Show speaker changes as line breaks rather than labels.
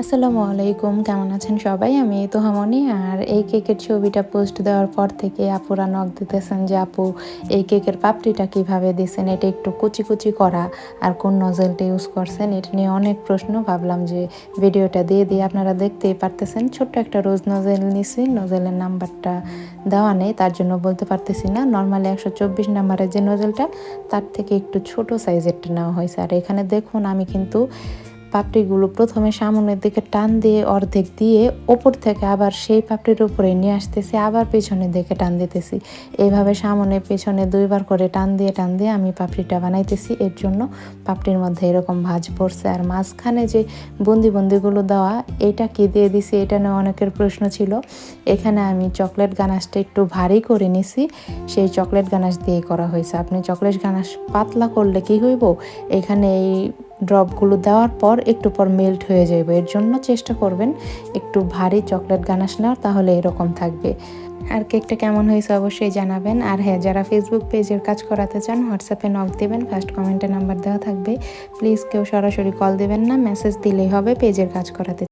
আসসালামু আলাইকুম, কেমন আছেন সবাই? আমি তো হামনি আর এই কেকের ছবিটা পোস্ট দেওয়ার পর থেকে আপুরা নক দিতেছেন যে, আপু, এই কেকের পাপড়িটা কীভাবে দিছেন? এটা একটু কুচি কুচি করা, আর কোন নজেলটা ইউজ করছেন? এটা নিয়ে অনেক প্রশ্ন, ভাবলাম যে ভিডিওটা দিয়ে দিয়ে আপনারা দেখতেই পারতেছেন, ছোট্ট একটা রোজ নজেল নিছি, নজেলের নাম্বারটা দেওয়া নেই, তার জন্য বলতে পারতেছি না। নর্মালি একশো চব্বিশ নাম্বারের যে নজেলটা, তার থেকে একটু ছোট সাইজেরটা নেওয়া হয়েছে। আর এখানে দেখুন, আমি কিন্তু পাপড়িগুলো প্রথমে সামনের দিকে টান দিয়ে অর্ধেক দিয়ে ওপর থেকে আবার সেই পাপড়ির উপরে নিয়ে আসতেছি, আবার পেছনের দিকে টান দিতেছি। এইভাবে সামনে পেছনে দুইবার করে টান দিয়ে টান দিয়ে আমি পাপড়িটা বানাইতেছি। এর জন্য পাপড়ির মধ্যে এরকম ভাঁজ পড়ছে। আর মাঝখানে যে বন্দি বন্দিগুলো দেওয়া, এটা কি দিয়ে দিছি এটা নিয়ে অনেকের প্রশ্ন ছিল। এখানে আমি চকলেট গানাশটা একটু ভারী করে নিছি। সেই চকলেট গানাশ দিয়ে করা হয়েছে। আপনি চকলেট গানাশ পাতলা করলে কি হইব? এখানে এই ড্রপগুলো দেওয়ার পর একটু পর মেল্ট হয়ে যাবে এর জন্য চেষ্টা করবেন একটু ভারী চকলেট গানাশ নেওয়ার, তাহলে এরকম থাকবে। আর কেকটা কেমন হয়েছে অবশ্যই জানাবেন। আর হ্যাঁ যারা ফেসবুক পেজের কাজ করাতে চান হোয়াটসঅ্যাপে নক দেবেন ফার্স্ট কমেন্টে নাম্বার দেওয়া থাকবে। প্লিজ কেউ সরাসরি কল দেবেন না মেসেজ দিলেই হবে, পেজের কাজ করাতে